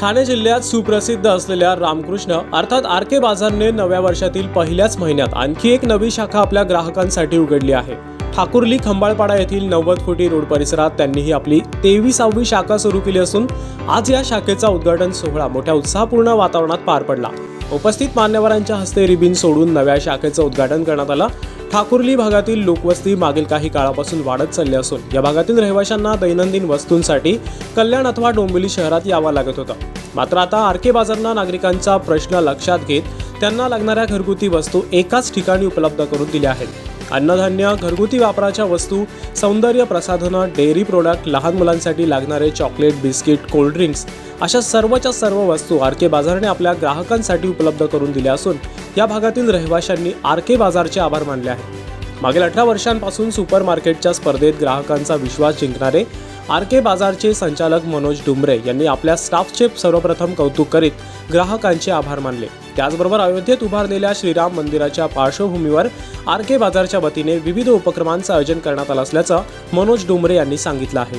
ठाणे जिल्ह्यात सुप्रसिद्ध असलेल्या रामकृष्ण अर्थात आर के बाजारने नव्या वर्षातील पहिल्याच महिन्यात आणखी एक नवी शाखा आपल्या ग्राहकांसाठी उघडली आहे. ठाकुर्ली खंबाळपाडा येथील नव्वद कोटी रोड परिसरात त्यांनी ही आपली तेविसावी शाखा सुरू केली असून आज या शाखेचा उद्घाटन सोहळा मोठ्या उत्साहपूर्ण वातावरणात पार पडला. उपस्थित मान्यवरांच्या हस्ते रिबिन सोडून नव्या शाखेचं उद्घाटन करण्यात आलं. ठाकुर्ली भागातील लोकवस्ती मागील काही काळापासून वाढत चालली असून या भागातील रहिवाशांना दैनंदिन वस्तूंसाठी कल्याण अथवा डोंबिवली शहरात यावं लागत होतं. मात्र आता आरके बाजारना नागरिकांचा प्रश्न लक्षात घेत त्यांना लागणाऱ्या घरगुती वस्तू एकाच ठिकाणी उपलब्ध करून दिल्या आहेत. अन्नधान्य घरगुती वापराच्या वस्तू सौंदर्य प्रसाधनं डेअरी प्रोडक्ट लहान मुलांसाठी लागणारे चॉकलेट बिस्किट कोल्ड्रिंक्स अशा सर्वच्या सर्व वस्तू आर के बाजारने आपल्या ग्राहकांसाठी उपलब्ध करून दिल्या असून या भागातील रहिवाशांनी आर के बाजारचे आभार मानले आहेत. मागील अठरा वर्षांपासून सुपर मार्केटच्या स्पर्धेत ग्राहकांचा विश्वास जिंकणारे आर के बाजारचे संचालक मनोज डुमरे यांनी आपल्या स्टाफचे सर्वप्रथम कौतुक करीत ग्राहकांचे आभार मानले. त्याचबरोबर अयोध्येत उभारलेल्या श्रीराम मंदिराच्या पार्श्वभूमीवर आर के बाजारच्या वतीने विविध उपक्रमांचं आयोजन करण्यात आलं असल्याचं मनोज डोंबरे यांनी सांगितलं आहे.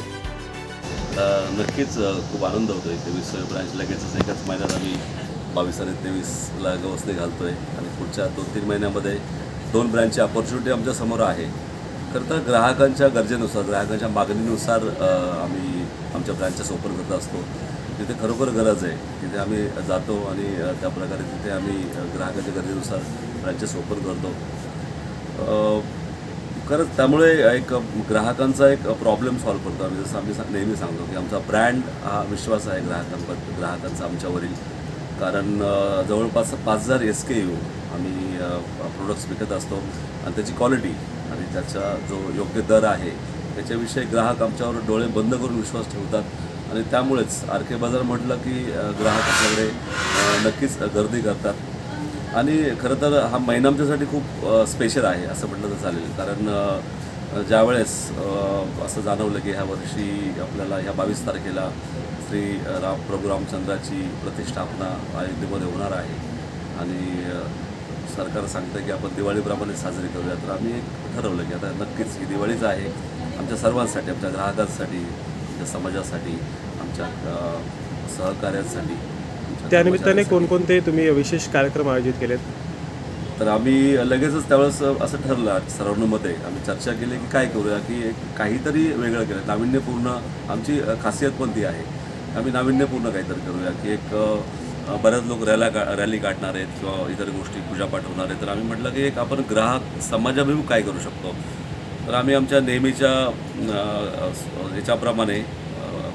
नक्कीच खूप आनंद होतो आहे तेवीस ब्रांच लगेचच एकाच महिन्यात आम्ही बावीस आणि तेवीसला गवसणी घालतो आहे आणि पुढच्या दोन तीन महिन्यामध्ये दोन ब्रँचची ऑपॉर्च्युनिटी आमच्यासमोर आहे. खरं तर ग्राहकांच्या गरजेनुसार ग्राहकांच्या मागणीनुसार आम्ही आमच्या ब्रँचेस ओपन करत असतो. तिथे खरोखर गरज आहे. तिथे आम्ही जातो आणि त्या प्रकारे तिथे आम्ही ग्राहकाच्या ग्राहकांच्या गरजेनुसार ब्रँचेस ओपन करतो. खरंच त्यामुळे एक ग्राहकांचा एक प्रॉब्लेम सॉल्व्ह करतो आम्ही. जसं आम्ही नेहमी सांगतो की आमचा ब्रँड हा विश्वास आहे ग्राहकांबद्दल ग्राहकांचा आमच्यावरील कारण जवळपास पाच हजार एस के यू आम्ही प्रोडक्ट्स विकत असतो आणि त्याची क्वालिटी आणि त्याचा जो योग्य दर आहे त्याच्याविषयी ग्राहक आमच्यावर डोळे बंद करून विश्वास ठेवतात. आणि त्यामुळेच आर के बाजार म्हटलं की ग्राहक आपल्याकडे नक्कीच गर्दी करतात. आणि खरं तर हा महिना आमच्यासाठी खूप स्पेशल आहे असं म्हटलं तर चालेल. कारण ज्यावेळेस असं जाणवलं की ह्या वर्षी आपल्याला ह्या बावीस तारखेला श्री राम प्रभू रामचंद्राची प्रतिष्ठापना अयोध्येमध्ये होणार आहे. आणि सरकार सांगतं की आपण दिवाळीप्रमाणे साजरी करूया. तर आम्ही एक ठरवलं की आता नक्कीच ही दिवाळीच आहे आमच्या सर्वांसाठी आमच्या ग्राहकांसाठी आमच्या समाजासाठी. आमच्या सहकार्यांसाठी त्यानिमित्ताने. कोणकोणते तुम्ही विशेष कार्यक्रम आयोजित केलेत? तर आम्ही लगेचच त्यावेळेस असं ठरलं सर्वांमध्ये आम्ही चर्चा केली की काय करूया की एक काहीतरी वेगळं केलं. नाविन्यपूर्ण आमची खासियत पण ती आहे. आम्ही नाविन्यपूर्ण काहीतरी करूया की एक बऱ्याच लोक रॅला का रॅली काढणार आहेत किंवा इतर गोष्टी पूजापाठ होणार आहेत. तर आम्ही म्हटलं की एक आपण ग्राहक समाजाभिमुख काय करू शकतो? तर आम्ही आमच्या नेहमीच्या याच्याप्रमाणे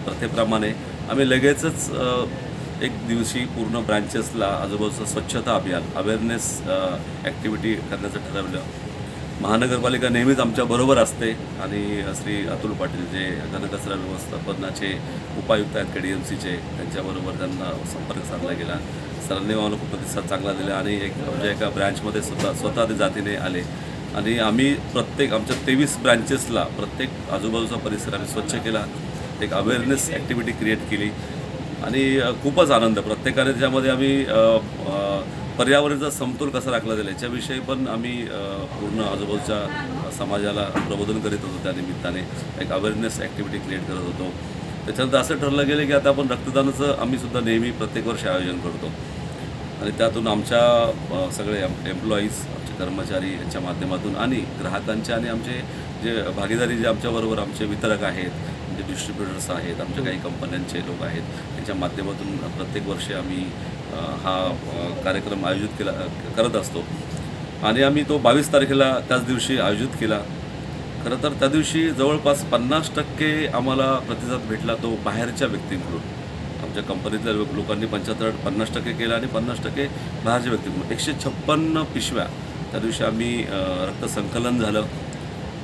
प्रथेप्रमाणे आम्ही लगेचच एक दिवशी पूर्ण ब्रँचेसला आजूबाजूचं स्वच्छता अभियान अवेअरनेस ॲक्टिव्हिटी करण्याचं ठरवलं. महानगरपालिका नेहमीच आमच्याबरोबर असते आणि श्री अतुल पाटील जे घनकचरा व्यवस्थापनाचे उपायुक्त आहेत के डी एम सीचे त्यांच्याबरोबर त्यांना संपर्क साधला गेला. सरांनी आम्हाला खूप प्रतिसाद चांगला दिला आणि एक म्हणजे एका ब्रँचमध्ये स्वतः स्वतः ते जातीने आले. आणि आम्ही प्रत्येक आमच्या तेवीस ब्रँचेसला प्रत्येक आजूबाजूचा परिसर आम्ही स्वच्छ केला. एक अवेअरनेस ॲक्टिव्हिटी क्रिएट केली. आणि खूपच आनंद. प्रत्येकाने त्याच्यामध्ये आम्ही पर्यावरणाचा समतोल कसा राखला जाईल याच्याविषयी पण आम्ही पूर्ण आजूबाजूच्या समाजाला प्रबोधन करीत होतो त्या निमित्ताने. एक अवेअरनेस ॲक्टिव्हिटी क्रिएट करत होतो. त्याच्यानंतर असं ठरलं गेलं की आता आपण रक्तदानाचं आम्ही सुद्धा नेहमी प्रत्येक वर्षी आयोजन करतो. आणि त्यातून आमच्या सगळे एम्प्लॉईज आमचे कर्मचारी यांच्या माध्यमातून आणि ग्राहकांच्या आणि आमचे जे भागीदारी जे आमच्याबरोबर आमचे वितरक आहेत जे डिस्ट्रीब्युटर्स आहेत आमच्या काही कंपन्यांचे लोक आहेत. त्यांच्या माध्यमातून प्रत्येक वर्षी आम्ही हा कार्यक्रम आयोजित केला करत असतो. आणि आम्ही तो बावीस तारखेला त्याच दिवशी आयोजित केला. खरं तर त्या दिवशी जवळपास पन्नास टक्के आम्हाला प्रतिसाद भेटला तो बाहेरच्या व्यक्तींकडून. आमच्या कंपनीतल्या लोकांनी पंच्याहत्तर पन्नास टक्के केला आणि पन्नास टक्के बाहेरच्या व्यक्तींकडून. एकशे छप्पन्न पिशव्या त्या दिवशी आम्ही रक्तसंकलन झालं.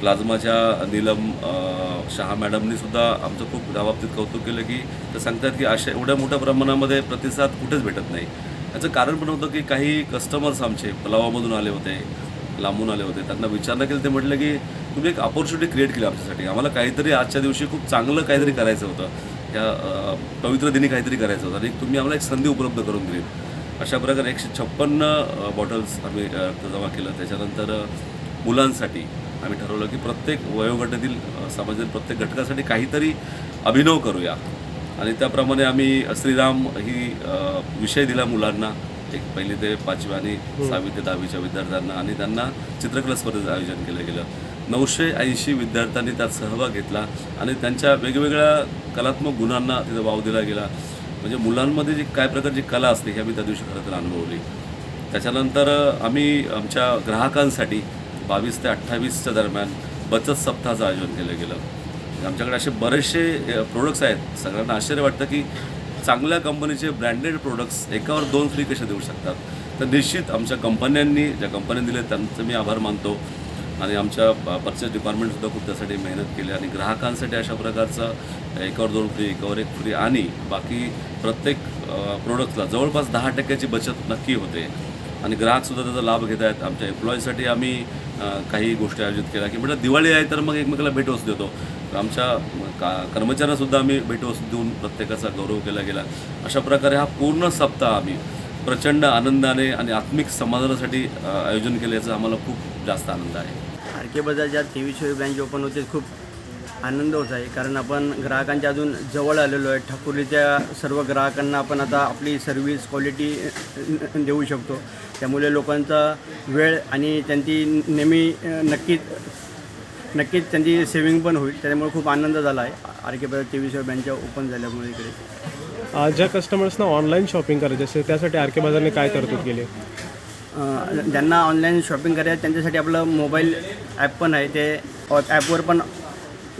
प्लाझ्माच्या नीलम शहा मॅडमनी सुद्धा आमचं खूप त्या बाबतीत कौतुक केलं की ते सांगतात की अशा एवढ्या मोठ्या प्रमाणामध्ये प्रतिसाद कुठेच भेटत नाही. याचं कारण पण होतं की काही कस्टमर्स आमचे पलावामधून आले होते लांबून आले होते. त्यांना विचारणं केलं ते म्हटलं की तुम्ही एक अपॉर्च्युनिटी क्रिएट केली आमच्यासाठी. आम्हाला काहीतरी आजच्या दिवशी खूप चांगलं काहीतरी करायचं होतं. या पवित्र दिनी काहीतरी करायचं होतं आणि तुम्ही आम्हाला एक संधी उपलब्ध करून दिली. अशा प्रकारे एकशे छप्पन्न बॉटल्स आम्ही जमा केलं. त्याच्यानंतर मुलांसाठी आम्ही ठरवलं की प्रत्येक वयोगटातील समाजातील प्रत्येक घटकासाठी काहीतरी अभिनव करूया. आणि त्याप्रमाणे आम्ही श्रीराम ही विषय दिला मुलांना. एक पहिली ते पाचवी आणि सहावी ते दहावीच्या विद्यार्थ्यांना आणि त्यांना चित्रकला स्पर्धेचं आयोजन केलं गेलं. नऊशे ऐंशी विद्यार्थ्यांनी त्यात सहभाग घेतला आणि त्यांच्या वेगवेगळ्या कलात्मक गुणांना तिथं वाव दिला गेला. म्हणजे मुलांमध्ये जी काय प्रकारची कला असते हे आम्ही त्या दिवशी खरं तर अनुभवली. त्याच्यानंतर आम्ही आमच्या ग्राहकांसाठी बावीस ते अठ्ठावीसच्या दरम्यान बचत सप्ताहाचं आयोजन केलं गेलं. आमच्याकडे असे बरेचसे प्रोडक्ट्स आहेत. सगळ्यांना आश्चर्य वाटतं की चांगल्या कंपनीचे ब्रँडेड प्रोडक्ट्स एकावर दोन फ्री कसे देऊ शकतात? तर निश्चित आमच्या कंपन्यांनी ज्या कंपन्यांनी दिले त्यांचं मी आभार मानतो. आणि आमच्या परचेस डिपार्टमेंटसुद्धा खूप त्यासाठी मेहनत केली आणि ग्राहकांसाठी अशा प्रकारचा एकावर दोन फ्री एकावर एक फ्री आणि बाकी प्रत्येक प्रोडक्टला जवळपास दहा टक्क्याची बचत नक्की होते. आणि ग्राहकसुद्धा त्याचा लाभ घेत आहेत. आमच्या एम्प्लॉईसाठी आम्ही काही गोष्टी आयोजित केल्या. की म्हटलं दिवाळी आहे तर मग एकमेकाला भेटवस्तू देतो. आमच्या का कर्मचाऱ्यांनासुद्धा आम्ही भेटवस्तू देऊन प्रत्येकाचा गौरव केला गेला. अशा प्रकारे हा पूर्ण सप्ताह आम्ही प्रचंड आनंदाने आणि आत्मिक समाधानासाठी आयोजन केल्याचा आम्हाला खूप जास्त आनंद आहे. आर के बाजारच्या तेवीसवी ब्रँच ओपन होते. खूप आनंद होत आहे. कारण आपण ग्राहकांच्या अजून जवळ आलेलो आहे. ठाकुर्लीच्या सर्व ग्राहकांना आपण आता आपली सर्व्हिस क्वालिटी देऊ शकतो. त्यामुळे लोकांचा वेळ आणि त्यांची नेहमी नक्कीच नक्कीच त्यांची सेविंग पण होईल. त्यामुळे खूप आनंद झाला आहे. आर के बाजार तेवीसव्या ब्रँचच्या ओपन झाल्यामुळे इकडे. ज्या कस्टमर्सना ऑनलाईन शॉपिंग करायचे असेल त्यासाठी आर के बाजारने काय तरतूद केली? ज्यांना ऑनलाईन शॉपिंग करायचं त्यांच्यासाठी आपलं मोबाईल ॲप पण आहे. ते ॲपवर पण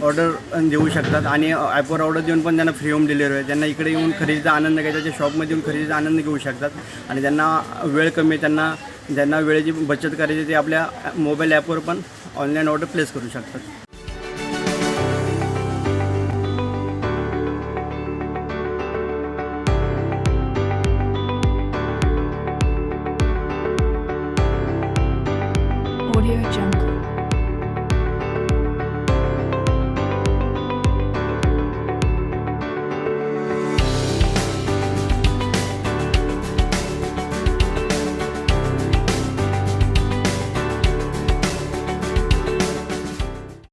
ऑर्डर देऊ शकतात आणि ॲपवर ऑर्डर देऊन पण त्यांना फ्री होम डिलिव्हरी आहे. त्यांना इकडे येऊन खरेदीचा आनंद घ्यायचा त्या शॉपमध्ये येऊन खरेदीचा आनंद घेऊ शकतात. आणि त्यांना वेळ कमी त्यांना ज्यांना वेळेची बचत करायची ते आपल्या मोबाईल ॲपवर पण ऑनलाईन ऑर्डर प्लेस करू शकतात.